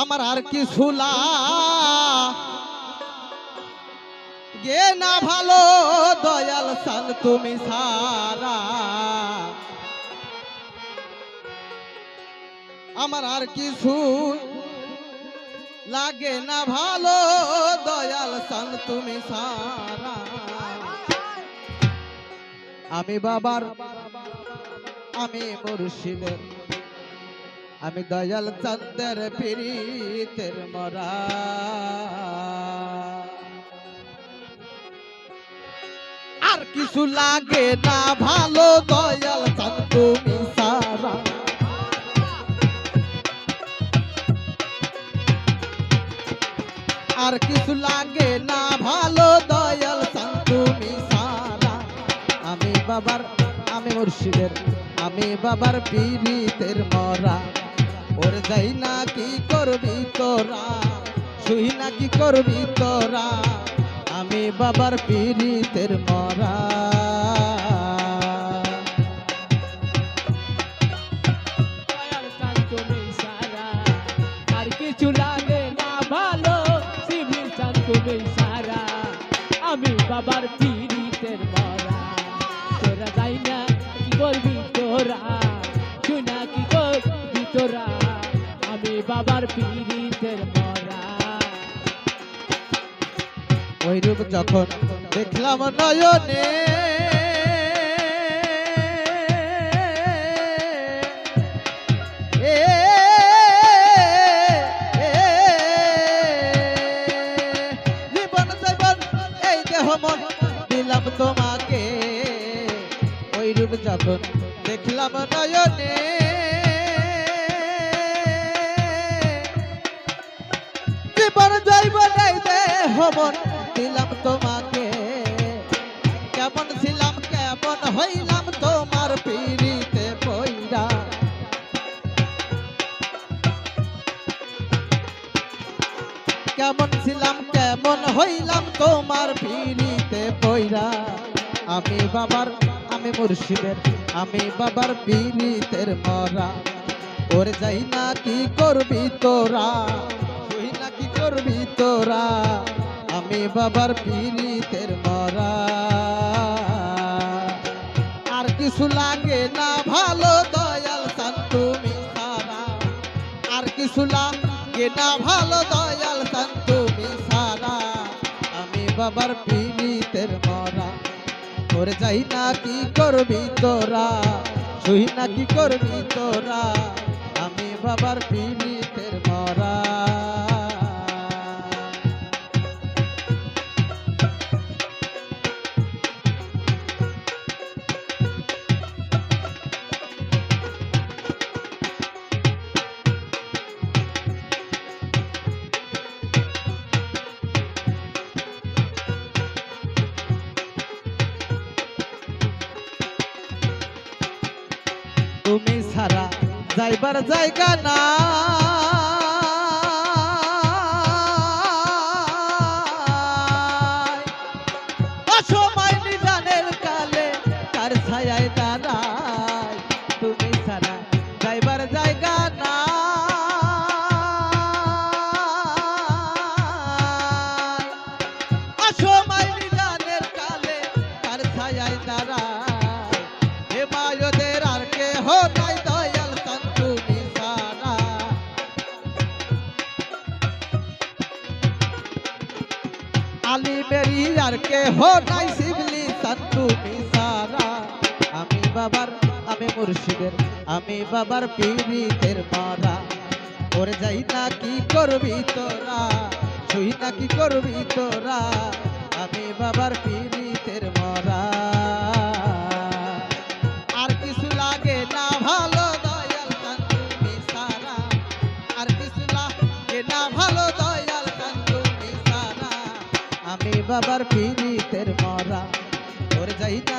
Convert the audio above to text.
আমার আর কি শুলা গে না ভালো, দয়াল সান তুমি সারা। আমার আর কিছু লাগে না ভালো, দয়াল সান তুমি সারা। আমি বাবার, আমি মুর্শিদের আমি দয়াল চন্দ্রের পীড়িতের মরা। আর কিছু লাগে না ভালো দয়াল তুমি সারা আর কিছু লাগে না ভালো দয়াল তুমি সারা আমি বাবার, আমি মুর্শিদের, আমি বাবার পীড়িতের মরা। ওর যাই না কি করবি তোরা? শুই না কি করবি তোরা? আমি বাবার পীড়িতের মরা। আমি বাবার পীড়িতের মরা। তোরা যাই না কি করবি বাবার পীড়িতের মরা। ওই রূপ যখন দেখলাম নয়নে দিলাম তোমাকে। ওই রূপ যখন দেখলাম নয়নে দেহ দিলাম তোমাকে। কেমন ছিলাম, কেমন হইলাম তোমার পিড়িতে পইরা কেমন ছিলাম, কেমন হইলাম তোমার পিড়িতে পইরা আমি বাবার, আমি মুর্শিদের, আমি বাবার পিড়িতের মরা। ওর যাই না কি করবি তোরা, তুই না কি করবি তোরা। আমি বাবার পিড়িতের মরা। আর কিছু লাগে না, ভালো, দয়াল সান তুমি সারা আর কিছু লাগে না, ভালো, দয়াল সান তুমি সারা আমি বাবার পিড়িতের মরা। ওর যাই না কি করবি তোরা, শুই না কি করবি তোরা। আমি বাবার পিড়িতের মরা। তুমি ছাড়া যাইবার জায়গা না অসময় নিদানের কালে তার ছায় দাঁড়ায় আলী বেরি আর কে হো নাই শিবলি তন্তু সারা আমি বাবার, আমি মুর্শিদের, আমি বাবার পীড়িতের মারা ওরে যাই না কি করবি তোরা ছুই না কি করবি তোরা। আমি বাবার পীড়িতের বাবার পীড়িতের মরা। ওর যাই না